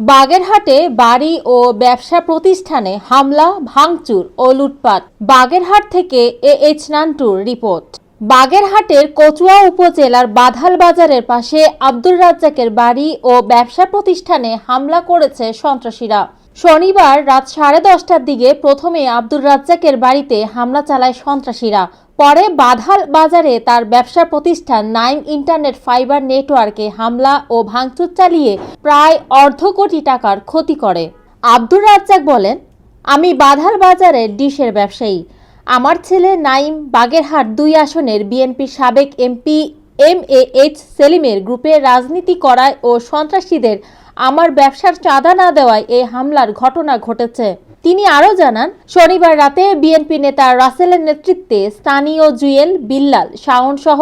বাগেরহাটে বাড়ি ও ব্যবসা প্রতিষ্ঠানে হামলা, ভাঙচুর ও লুটপাট। বাগেরহাট থেকে এ এইচ নান্টুর রিপোর্ট। বাগেরহাটের কচুয়া উপজেলার বাধাল বাজারের পাশে আব্দুর রাজ্জাকের বাড়ি ও ব্যবসা প্রতিষ্ঠানে হামলা করেছে সন্ত্রাসীরা। শনিবার রাত সাড়ে দশটার দিকে প্রথমে আব্দুর রাজ্জাকের বাড়িতে হামলা চালায় সন্ত্রাসীরা। পরে বাধাল বাজারে তার ব্যবসা প্রতিষ্ঠান নাইম ইন্টারনেট ফাইবার নেটওয়ার্কে হামলা ও ভাঙচুর চালিয়ে প্রায় অর্ধ কোটি টাকার ক্ষতি করে। আব্দুর রাজ্জাক বলেন, আমি বাধাল বাজারের ডিশের ব্যবসায়ী। আমার ছেলে নাইম বাগেরহাট দুই আসনের বিএনপির সাবেক এমপি এম এ এইচ সেলিমের গ্রুপে রাজনীতি করায় ও সন্ত্রাসীদের আমার ব্যবসার চাঁদা না দেওয়ায় এই হামলার ঘটনা ঘটেছে। তিনি আরও জানান, শনিবার রাতে বিএনপি নেতা রাসেলের নেতৃত্বে স্থানীয় জুয়েল বিল্লাল শাওন সহ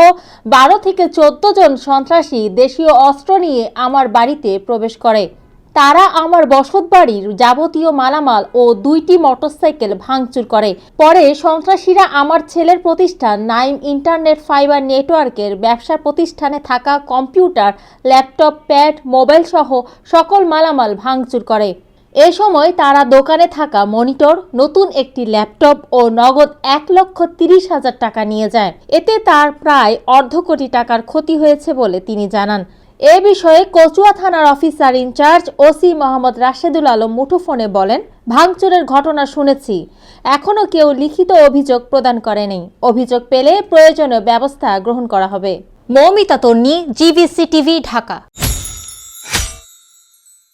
বারো থেকে চোদ্দ জন সন্ত্রাসী দেশীয় অস্ত্র নিয়ে আমার বাড়িতে প্রবেশ করে। তারা আমার বসত বাড়ির যাবতীয় মালামাল ও দুইটি মোটরসাইকেল ভাঙচুর করে। পরে সন্ত্রাসীরা আমার ছেলের প্রতিষ্ঠান নাইম ইন্টারনেট ফাইবার নেটওয়ার্কের ব্যবসা প্রতিষ্ঠানে থাকা কম্পিউটার, ল্যাপটপ, প্যাড, মোবাইল সহ সকল মালামাল ভাঙচুর করে। এ সময় তারা দোকানে থাকা মনিটর, নতুন একটি ল্যাপটপ ও নগদ এক লক্ষ তিরিশ হাজার টাকা নিয়ে যায়। এতে তার প্রায় অর্ধ কোটি টাকার ক্ষতি হয়েছে বলে তিনি জানান। এ বিষয়ে কচুয়া থানার officer in charge OC Mohammad Rashedul Alam মুঠোফোনে বলেন, ভাঙচুরের ঘটনা শুনেছি। এখনও কেউ লিখিত অভিযোগ প্রদান করেনি। অভিযোগ পেলে প্রয়োজনীয় ব্যবস্থা গ্রহণ করা হবে। Moumita Tonni, GBC TV, Dhaka.